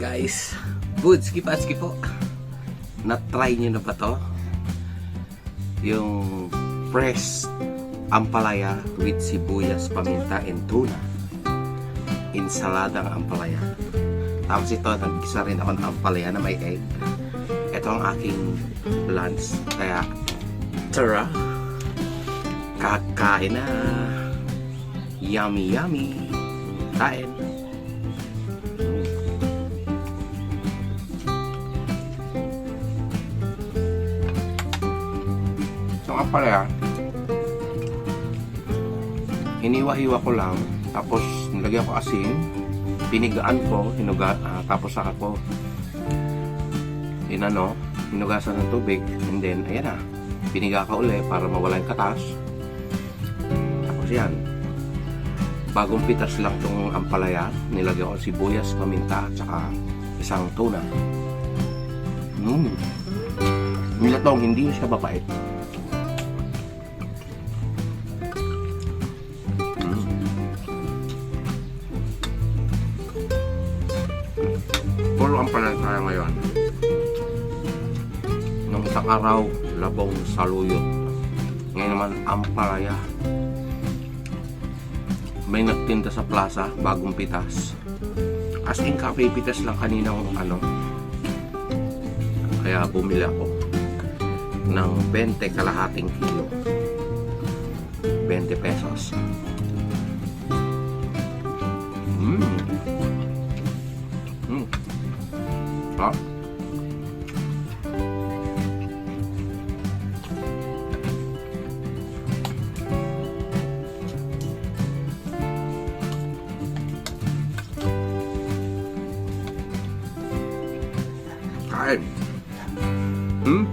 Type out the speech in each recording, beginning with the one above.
guys. Budski Patski po. Na-try nyo na ba to? Yung pressed ampalaya with sibuyas, paminta, and tuna. Insaladang ampalaya. Tapos ito, nag-isa rin ako ng ampalaya na may egg. Ito ang aking lunch. Kaya, tara, kakain na. Yummy, yummy. Kain. So nga pala, hiniwa-hiwa ko lang, tapos nilagyan ko asin, pinigaan ko, hinuga, ah, tapos saka ko. Inano, hinugasan ng tubig, and then, ayan na, piniga ka uli para mawala yung katas. Tapos yan, bagong pitas lang tong ampalaya, nilagyan ko sibuyas, paminta, at saka isang tuna. Mmm. Nilatong, hindi siya babait. Puro ang tayo ngayon. Nung isang araw, labong saluyot. Ngayon naman, ampalaya. May nagtinda sa plaza, bagong pitas. As in, kapipitas lang kaninang ano. Kaya bumili ako ng 20 kalahating kilo. 20 pesos. Mmm. Ah. Kain. Hmm?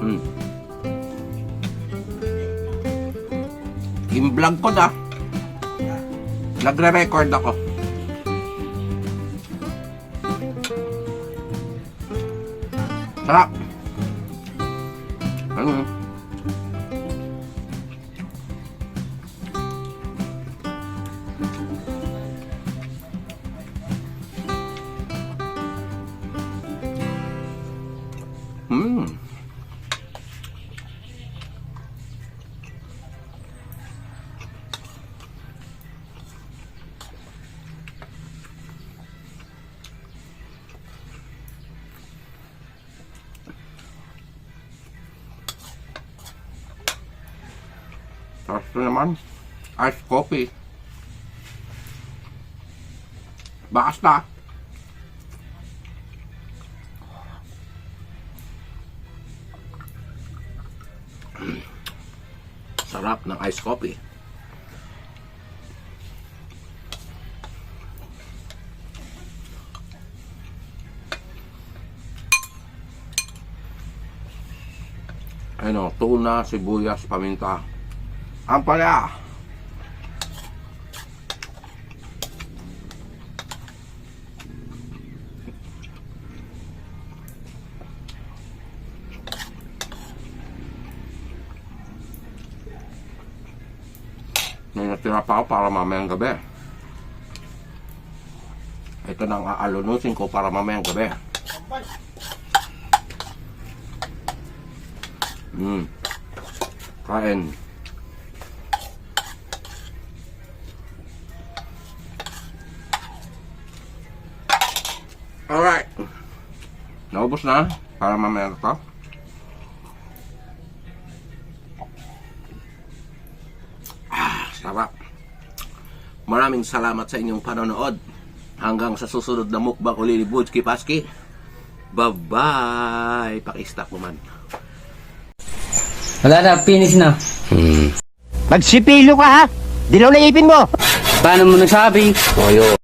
Hmm. Im-vlog ko na. Nagre-record ako. Sarap. Ano? Hmm. Ito naman, iced coffee. Bakas na. Sarap ng iced coffee. Ano, tuna, sibuyas, paminta. Ang pala. Pa ako para mamayang gabi. Ito na ang aalunusin ko para mamayang gabi. Hmm. Kain. Alright. Naubos na para mamaya na to. Ah, sarap. Maraming salamat sa inyong panonood. Hanggang sa susunod na mukbang uli ni Budski Paski. Bye-bye. Pakistop mo man. Wala na, finish na. Hmm. Magsipilo ka ha! Dilaw na ipin mo! Paano mo nasabi? Toyo.